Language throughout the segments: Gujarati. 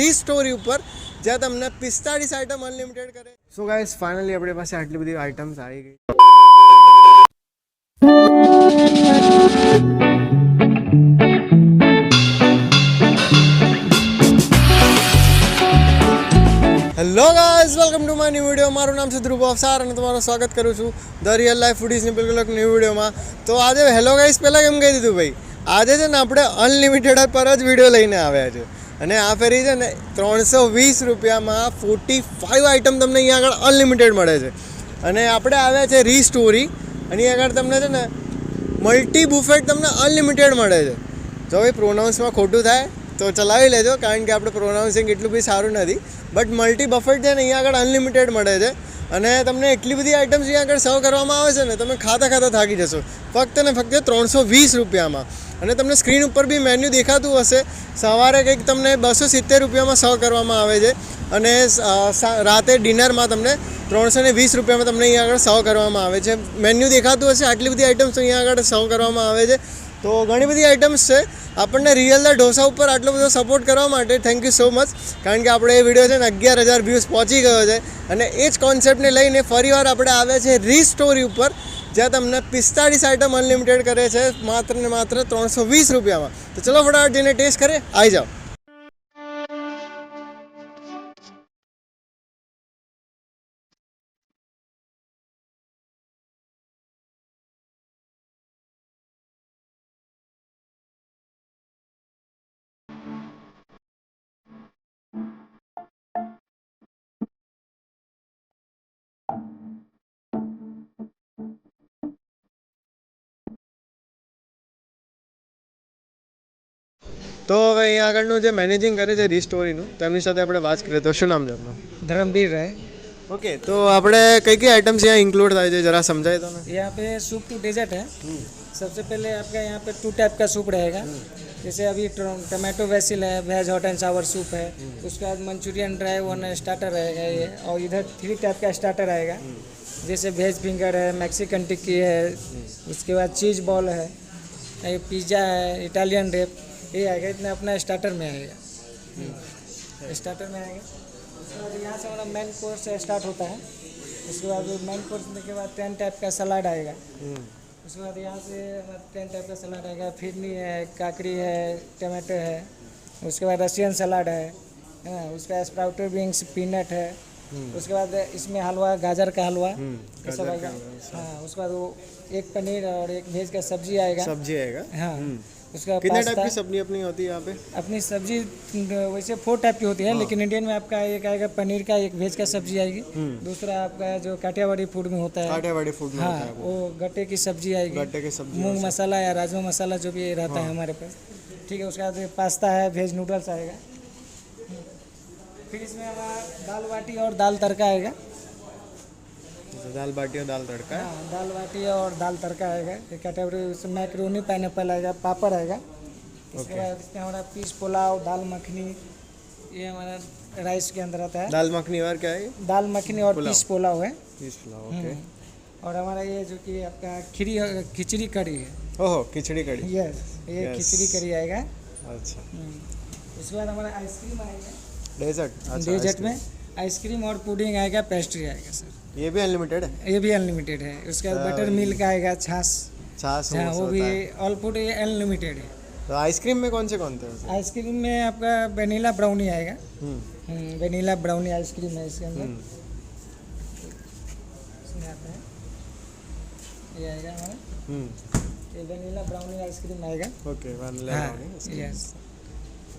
રી સ્ટોરી ઉપર જ્યાં તમને પિસ્તાળીસ આઇટમ અનલિમિટેડ કરે. સો ગાઈઝ ફાઇનલી આપણી પાસે આટલી બધી આઇટમ્સ આવી ગઈ. Hello guys welcome to my new video મારું નામ છે ધ્રુવ અવસાર અને તમારું સ્વાગત કરું છું ધ રિયલ લાઈફ ફૂડીઝની બિલકુલ એક ન્યૂ વિડીયોમાં તો આજે હેલો ગાઈઝ પહેલાં કેમ કહી દીધું ભાઈ? આજે છે ને આપણે અનલિમિટેડ પર જ વીડિયો લઈને આવ્યા છે. અને આ ફેરી છે ને ત્રણસો વીસ રૂપિયામાં ફોર્ટી ફાઇવ આઇટમ તમને અહીંયા આગળ અનલિમિટેડ મળે છે. અને આપણે આવ્યા છે રી સ્ટોરી અને આગળ તમને છે ને મલ્ટી બુફેટ તમને અનલિમિટેડ મળે છે. જો ભાઈ પ્રોનાઉન્સમાં ખોટું થાય તો ચલાવી લેજો, કારણ કે આપણે પ્રોનાઉન્સિંગ એટલું બી સારું નથી. બટ મલ્ટી બફેટ છે ને, અહીંયા આગળ અનલિમિટેડ મળે છે. અને તમને એટલી બધી આઇટમ્સ અહીંયા આગળ સર્વ કરવામાં આવે છે ને, તમે ખાતા ખાતા થાકી જશો. ફક્ત ને ફક્ત ત્રણસો વીસ રૂપિયામાં. અને તમને સ્ક્રીન ઉપર બી મેન્યુ દેખાતું હશે. સવારે કંઈક તમને બસો સિત્તેર રૂપિયામાં સર્વ કરવામાં આવે છે. અને રાતે ડિનરમાં તમને ત્રણસો ને વીસ રૂપિયામાં તમને અહીંયા આગળ સર્વ કરવામાં આવે છે. મેન્યુ દેખાતું હશે, આટલી બધી આઇટમ્સ અહીંયા આગળ સર્વ કરવામાં આવે છે. તો ઘણી બધી આઇટમ્સ છે. આપણને રિયલના ઢોસા ઉપર આટલો બધો સપોર્ટ કરવા માટે થેન્ક યુ સો મચ કારણ કે આપણે એ વીડિયો છે ને અગિયાર હજાર વ્યૂઝ પહોંચી ગયો છે. અને એ જ કોન્સેપ્ટને લઈને ફરીવાર આપણે આવ્યા છે રી સ્ટોરી ઉપર, જ્યાં તમને પિસ્તાળીસ આઇટમ અનલિમિટેડ કરે છે, માત્ર ને માત્ર ત્રણસો વીસ રૂપિયામાં. તો ચલો ફટાફટ જઈને ટેસ્ટ કરે આવી જાઓ. તો હવે અહીંયા આગળનું જે મેનેજિંગ કરે છે રી સ્ટોરીનું તેમની સાથે આપણે વાત કરીએ તો શું નામ છે આપનું धर्मवीर है ઓકે તો આપણે કઈ કઈ આઇટમ્સ અહીંયા ઇન્ક્લુડ થાય છે જરા સમજાય તો ને यहाँ पे सूप टू डेजर्ट है सबसे पहले आपका यहाँ पे टू टाइप का सूप रहेगा जैसे अभी ट- टमाटो वेसिल है veg hot and sour soup है उसके बाद मंचूरियन ड्राई वन स्टार्टर रहेगा ये और इधर थ्री टाइप का स्टार्टर आएगा जैसे वेज फिंगर है मैक्सिकन टिक्की है उसके बाद चीज़ बॉल है ये पिज़्ज़ा है इटालियन रेप ये आएगा इतना अपना स्टार्टर में आएगा। स्टार्टर में आएगा। उसके बाद यहाँ से हमारा मेन कोर्स स्टार्ट होता है। उसके बाद मेन कोर्स के बाद टेन टाइप का सलाद आएगा। उसके बाद यहाँ से टेन टाइप का सलाद आएगा। फिरनी है काकड़ी है टमाटो है। उसके बाद रशियन सलाद है। है ना उसके बाद स्प्राउटर विंग्स पीनट है। उसके बाद इसमें हलवा गाजर का हलवा। ये सब आएगा। हाँ उसके बाद वो एक पनीर और एक भेज का सब्ज़ी आएगा। सब्ज़ी आएगा। हाँ। उसका कितने टाइप की सब्ज़ी अपनी होती है यहाँ पे? अपनी सब्ज़ी वैसे फोर टाइप की होती है हाँ। लेकिन इंडियन में आपका एक आएगा पनीर का एक वेज का सब्ज़ी आएगी। दूसरा आपका जो काठियावाड़ी फ़ूड में होता है। काठियावाड़ी फ़ूड में हाँ होता है वो। वो गट्टे की सब्ज़ी आएगी। गट्टे की सब्ज़ी मूंग मसाला या राजमा मसाला जो भी रहता है हमारे पास। ठीक है उसके बाद पास्ता है वेज नूडल्स आएगा। फिर इसमें हमारा दाल बाटी और दाल तड़का आएगा। जैसे दाल बाटी और दाल तड़का है? दाल बाटी और दाल तड़का आएगा। कैटेगरी उसमें मैक्रोनी पाइनएप्पल आएगा पापड़ आएगा। इसके बाद इसमें हमारा पीस पुलाव दाल मखनी ये हमारा राइस के अंदर आता है। दाल मखनी और क्या है? दाल मखनी और पीस पुलाव है। पीस पुलाव ओके और हमारा ये जो कि आपका खिरी खिचड़ी कड़ी है। ओहो खिचड़ी कड़ी। यस ये खिचड़ी कड़ी आएगा। अच्छा। हम्म। उसके बाद हमारा आइसक्रीम आएगा। डेजर्ट अच्छा डेजर्ट में आइसक्रीम और पुडिंग आएगा पेस्ट्री आएगा सर। ये भी अनलिमिटेड है? ये भी अनलिमिटेड है। उसके बाद बटर मिल्क आएगा छाछ। छाछ हाँ वो भी ऑल फ़ूड ये अनलिमिटेड है। तो आइसक्रीम में कौन से कौन थे आइसक्रीम में आपका वेनीला ब्राउनी आएगा। हम्म। वेनीला ब्राउनी आइसक्रीम है इसके अंदर। हम्म, है। ये आएगा हमारा। हम्म। ये वेनीला ब्राउनी आइसक्रीम आएगा। ओके हाँ यस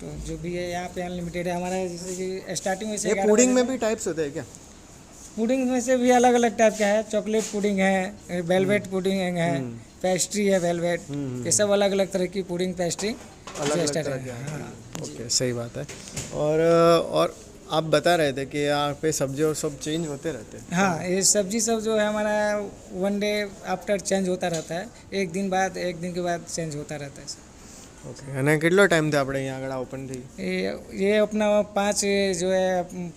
तो जो भी है यहाँ पे अनलिमिटेड है। हमारा जैसे कि स्टार्टिंग में से ये पुडिंग में भी टाइप्स होते हैं क्या? पुडिंग में से भी अलग अलग टाइप का है। चॉकलेट पुडिंग है वेलवेट पुडिंग है पेस्ट्री है वेलवेट ये सब अलग अलग तरह की पुडिंग पेस्ट्री अलग अलग तरह है। हाँ। ओके सही बात है। और और आप बता रहे थे कि यहाँ पे सब्ज़ी और सब चेंज होते रहते हैं। हाँ ये सब्ज़ी सब जो है हमारा वन डे आफ्टर चेंज होता रहता है। एक दिन बाद एक दिन के बाद चेंज होता रहता है ઓકે અને કેટલો ટાઈમ થયો આપણે અહીંયા આગળ ઓપન થઈ ये ये अपना पाँच जो है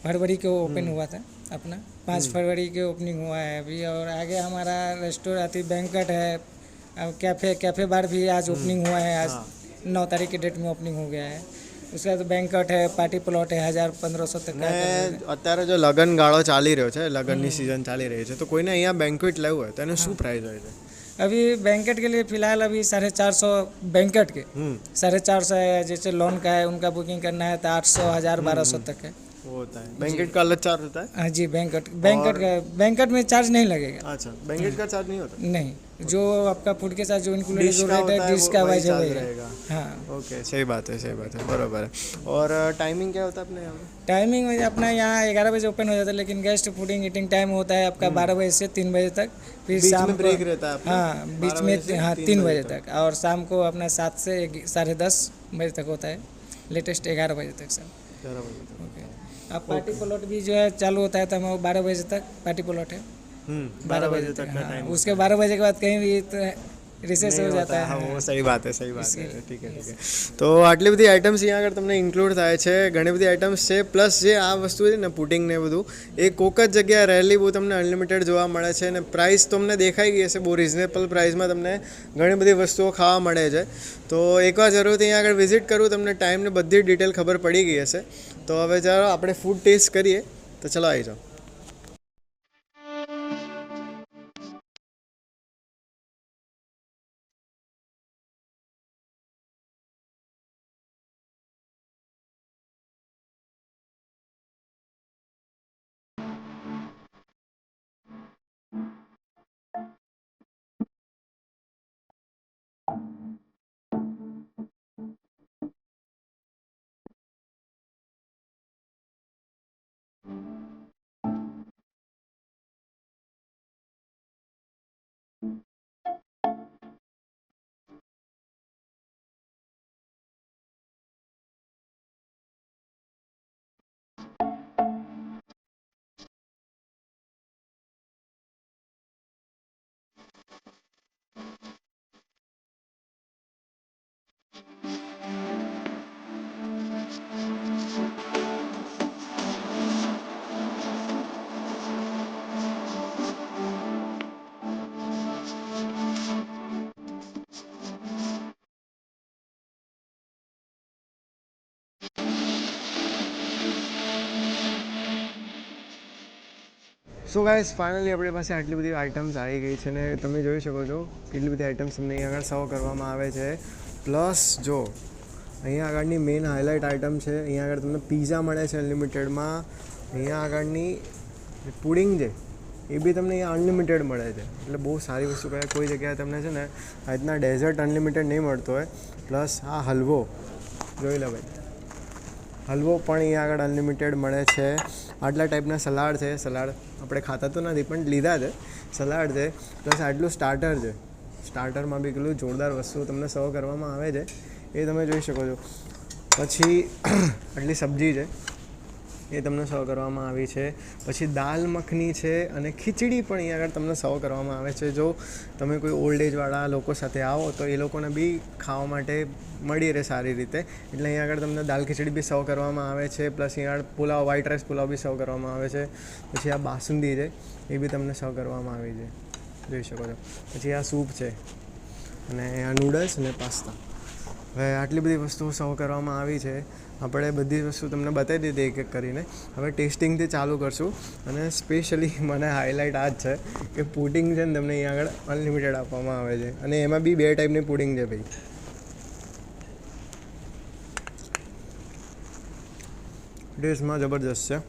फरवरी को ओपन हुआ था अपना पाँच फरवरी के ओपनिंग हुआ है अभी और आगे हमारा रेस्टोरेंट बैंकट है और कैफे कैफे बार भी आज ओपनिंग हुआ है आज नौ तारीख की डेट में ओपनिंग हो गया है उसका तो बैंकट है पार्टी प्लॉट है हज़ार पंद्रह सौ तक का અને અત્યારે જો લગન ગાળો ચાલી રહ્યો છે લગનની સિઝન ચાલી રહી છે તો કોઈને અહીંયા બેન્ક્વેટ લેવું હોય તો એનું શું પ્રાઇસ હોય છે अभी बैंकेट के लिए फिलहाल अभी साढ़े चार सौ बैंकेट के हम्म साढ़े चार सौ है जैसे लोन का है उनका बुकिंग करना है तो आठ सौ हज़ार बारह सौ तक है वो होता है। बैंकेट का अलग चार्ज होता है? हाँ जी बैंकट बैंकट का बैंकट में चार्ज नहीं लगेगा। अच्छा बैंकेट का चार्ज नहीं होता? नहीं जो आपका फ़ूड के साथ जो इंक्लूडेड जो है डिश का वाइज। रहेगा। हाँ। ओके सही बात है सही बात है बराबर है। और टाइमिंग क्या होता है अपने यहाँ टाइमिंग अपना यहाँ ग्यारह बजे ओपन हो जाता है लेकिन गेस्ट फूडिंग ईटिंग टाइम होता है आपका बारह बजे से तीन बजे तक। फिर हम्म। शाम ब्रेक रहता है हाँ बीच में हाँ तीन बजे बजे तक। और शाम को अपना सात से साढ़े दस बजे तक होता है। लेटेस्ट ग्यारह बजे तक सर बराबर है। ओके अब पार्टी प्लॉट भी जो है चालू होता है तो हमें बारह बजे तक पार्टी प्लॉट है हम्म बारह बजे तक का हाँ, टाइम उसके बारह बजे के बाद कहीं भी तो रिसेस हो जाता है હા वो सही बात है सही बात है ઠીક है ઠીક है તો આટલી બધી આઇટમ્સ અહીંયા આગળ તમને ઇન્ક્લુડ થાય છે ઘણી બધી આઇટમ્સ છે પ્લસ જે આ વસ્તુ છે ને પુડિંગ ને એ બધું એ કોક જ જગ્યાએ રહેલી બહુ તમને અનલિમિટેડ જોવા મળે છે અને પ્રાઇસ તમને દેખાઈ ગઈ હશે બહુ રિઝનેબલ પ્રાઇસમાં તમને ઘણી બધી વસ્તુઓ ખાવા મળે છે તો એકવાર જરૂરથી અહીંયા આગળ વિઝિટ કરું તમને ટાઈમને બધી ડિટેલ ખબર પડી ગઈ હશે તો હવે ચાલો આપણે ફૂડ ટેસ્ટ કરીએ તો ચલો આવી જાઓ સો ગાઈઝ ફાઇનલી આપણી પાસે આટલી બધી આઇટમ્સ આવી ગઈ છે ને તમે જોઈ શકો છો કેટલી બધી આઇટમ્સ તમને અહીંયા આગળ સર્વ કરવામાં આવે છે. પ્લસ જો, અહીંયા આગળની મેઇન હાઇલાઇટ આઇટમ છે, અહીંયા આગળ તમને પીઝા મળે છે અનલિમિટેડમાં અહીંયા આગળની પુડિંગ છે, એ બી તમને અહીંયા અનલિમિટેડ મળે છે. એટલે બહુ સારી વસ્તુ કહેવાય કોઈ જગ્યાએ તમને છે ને રીતના ડેઝર્ટ અનલિમિટેડ નહીં મળતો હોય. પ્લસ આ હલવો, જોઈ લો ભાઈ. હલવો પણ અહીંયા આગળ અનલિમિટેડ મળે છે. આટલા ટાઈપના સલાડ છે. સલાડ આપણે ખાતા તો નથી, પણ લીધા છે. સલાડ છે, પ્લસ આટલું સ્ટાર્ટર છે. સ્ટાર્ટરમાં બી કેટલું જોરદાર વસ્તુ તમને સર્વ કરવામાં આવે છે. એ તમે જોઈ શકો છો. પછી, આટલી સબ્જી છે. એ તમને સર્વ કરવામાં આવી છે. પછી દાલ મખની છે અને ખીચડી પણ અહીંયા આગળ તમને સર્વ કરવામાં આવે છે. જો તમે કોઈ ઓલ્ડ એજવાળા લોકો સાથે આવો તો એ લોકોને બી ખાવા માટે મળી રહે સારી રીતે. એટલે અહીંયા આગળ તમને દાલ ખીચડી બી સર્વ કરવામાં આવે છે. પ્લસ અહીંયા પુલાવ વ્હાઈટ રાઈસ પુલાવ બી સર્વ કરવામાં આવે છે. પછી આ બાસુંદી છે, એ બી તમને સર્વ કરવામાં આવી છે. જોઈ શકો છો. પછી આ સૂપ છે અને આ નૂડલ્સ અને પાસ્તા. હવે આટલી બધી વસ્તુઓ સર્વ કરવામાં આવી છે. આપણે બધી વસ્તુ તમને બતાવી દીધી એક એક કરીને. હવે ટેસ્ટિંગથી ચાલુ કરશું. અને સ્પેશિયલી મને હાઇલાઇટ આ જ છે કે પુડિંગ છે ને તમને અહીંયા આગળ અનલિમિટેડ આપવામાં આવે છે. અને એમાં બી બે ટાઈપની પુડિંગ છે ભાઈ. ટેસ્ટમાં જબરજસ્ત છે.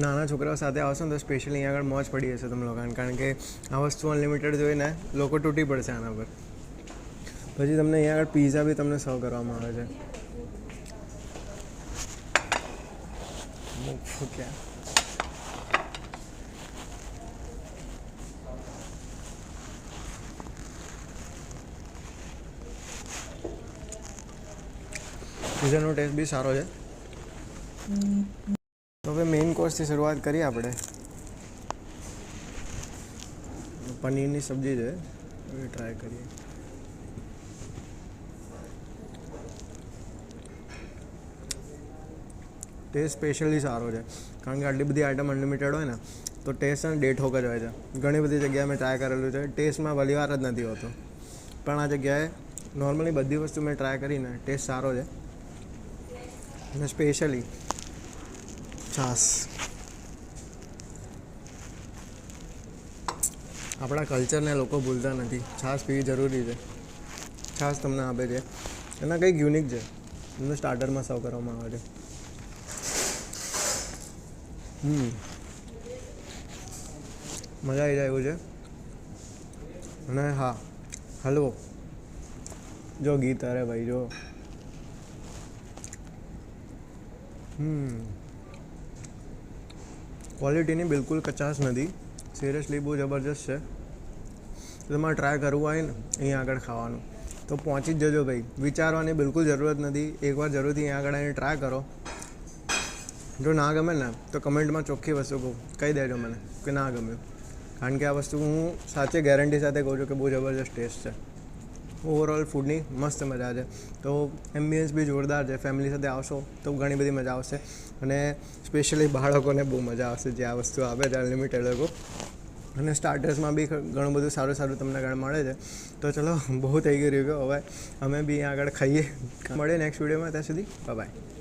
નાના છોકરાઓ સાથે આવશો ને તો સ્પેશિયલી અહીંયા આગળ મોજ પડી હશે તમે લોકોને. કારણ કે આ વસ્તુ અનલિમિટેડ જોઈને લોકો તૂટી પડશે આના પર. પછી તમને અહીંયા આગળ પીઝા બી તમને સર્વ કરવામાં આવે છે. પીઝાનો ટેસ્ટ બી સારો છે. તો હવે મેઇન કોર્સથી શરૂઆત કરીએ આપણે. પનીરની સબ્જી છે. ટ્રાય કરીએ. ટેસ્ટ સ્પેશિયલી સારો છે. કારણ કે આટલી બધી આઇટમ અનલિમિટેડ હોય ને, તો ટેસ્ટ અને ડેટ હોક જ હોય છે. ઘણી બધી જગ્યાએ મેં ટ્રાય કરેલું છે. ટેસ્ટમાં ભલી જ નથી હોતો. પણ આ જગ્યાએ નોર્મલી બધી વસ્તુ મેં ટ્રાય કરીને ટેસ્ટ સારો છે. અને સ્પેશિયલી છાસ. આપણા કલ્ચરને લોકો ભૂલતા નથી. છાશ પીવી જરૂરી છે. છાશ તમને આપે છે. એના કંઈક યુનિક છે. એમને સ્ટાર્ટરમાં સર્વ કરવામાં આવે છે. હમ. મજા આવી જાય એવું છે? અને હા, હલવો. જો ગીત અરે ભાઈ, જો. હમ. ક્વોલિટીની બિલકુલ કચાશ નથી. સિરિયસલી બહુ જબરજસ્ત છે. તમારે ટ્રાય કરવું હોય ને અહીંયા આગળ ખાવાનું. તો પહોંચી જ જજો ભાઈ. વિચારવાની બિલકુલ જરૂરત નથી. એકવાર જરૂરથી અહીંયા આગળ આવીને ટ્રાય કરો. જો ના ગમે ને, તો કમેન્ટમાં ચોખ્ખી વસ્તુ કહું. કહી દેજો મને કે ના ગમ્યું કારણ કે આ વસ્તુ હું સાચે ગેરંટી સાથે કહું છું કે બહુ જબરજસ્ત ટેસ્ટ છે. ઓવરઓલ ફૂડની મસ્ત મજા છે. તો એમ્બિયન્સ બી જોરદાર છે. ફેમિલી સાથે આવશો તો ઘણી બધી મજા આવશે. અને સ્પેશિયલી બાળકોને બહુ મજા આવશે જે આ વસ્તુ આવે છે અનલિમિટેડ લોકો. અને સ્ટાર્ટર્સમાં બી ઘણું બધું સારું સારું તમને આગળ મળે છે. તો ચલો, બહુ થઈ ગયું રિવ્યુ હવે. અમે બી આગળ ખાઈએ. મળીએ નેક્સ્ટ વિડીયોમાં ત્યાં સુધી બાય